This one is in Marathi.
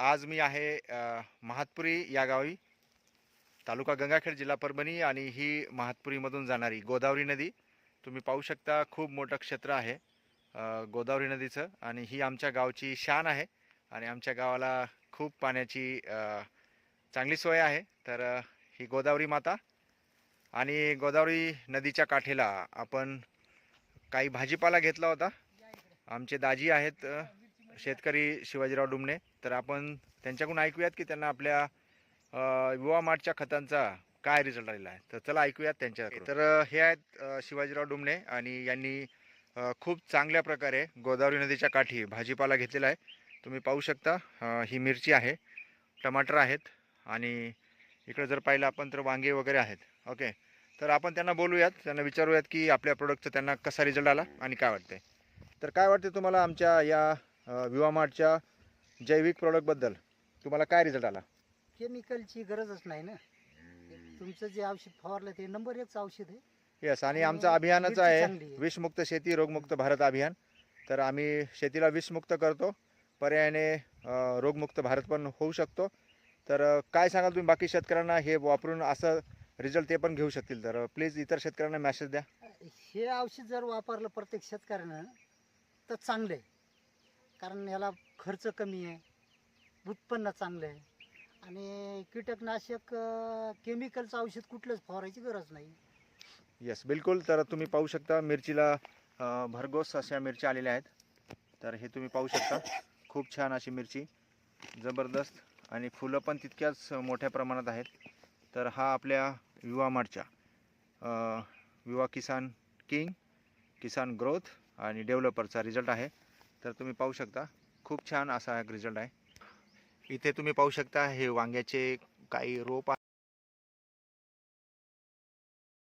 आज मी आहे महातपुरी या गावी. तालुका गंगाखेड जिल्हा परभणी आणि ही महातपुरीमधून जाणारी गोदावरी नदी. तुम्ही पाहू शकता खूप मोठं क्षेत्र आहे गोदावरी नदीचं आणि ही आमच्या गावची शान आहे आणि आमच्या गावाला खूप पाण्याची चांगली सोय आहे. तर ही गोदावरी माता आणि गोदावरी नदीच्या काठेला आपण काही भाजीपाला घेतला होता. आमचे दाजी आहेत शेतकरी शिवाजीराव डुमणे. तर आपण त्यांच्याकडून ऐकूयात की त्यांना आपल्या युवा मार्टच्या खतांचा काय रिझल्ट आलेला आहे. तर चला ऐकूयात त्यांच्या तर हे आहेत शिवाजीराव डुमणे आणि यांनी खूप चांगल्या प्रकारे गोदावरी नदीच्या काठी भाजीपाला घेतलेला आहे. तुम्ही पाहू शकता ही मिरची आहे टमाटर आहेत आणि इकडे जर पाहिलं आपण तर वांगे वगैरे आहेत. ओके. तर आपण त्यांना बोलूयात त्यांना विचारूयात की आपल्या प्रोडक्टचा त्यांना कसा रिझल्ट आला आणि काय वाटते तर काय वाटते तुम्हाला आमच्या या विवा मार्टच्या जैविक प्रोडक्टबद्दल तुम्हाला काय रिझल्ट आला? केमिकलची गरजच नाही ना. तुमचं जे औषध फवारलं ते नंबर एकच औषध आहे. येस आणि आमचं अभियानच आहे. विषमुक्त शेती रोगमुक्त भारत अभियान. तर आम्ही शेतीला विषमुक्त करतो. पर्यायाने अ, रोगमुक्त भारत पण होऊ शकतो. तर अ, काय सांगाल तुम्ही बाकी शेतकऱ्यांना? हे वापरून असं रिझल्ट ते पण घेऊ शकतील. तर प्लीज इतर शेतकऱ्यांना मेसेज द्या. हे औषध जर वापरलं प्रत्येक शेतकऱ्यानं तर चांगलं आहे. कारण याला खर्च कमी आहे उत्पन्न चांगलं आहे. आणि कीटकनाशक अं, केमिकलचं औषध कुठलंच फवारायची गरज नाही. येस बिलकुल. तर तुम्ही पाहू शकता मिरचीला अ, भरघोस अशा मिरच्या आलेल्या आहेत. तर हे तुम्ही पाहू शकता. खूप छान अशी मिरची. जबरदस्त. आणि फुलं पण तितक्याच मोठ्या प्रमाणात आहेत. तर हा आपल्या युवा मार्टच्या अ, युवा किसान किंग किसान ग्रोथ आणि डेव्हलपरचा रिझल्ट आहे. तर तुम्ही पाहू शकता. खूप छान असा रिझल्ट आहे. इथे तुम्ही पाहू शकता हे वांग्याचे काही रोप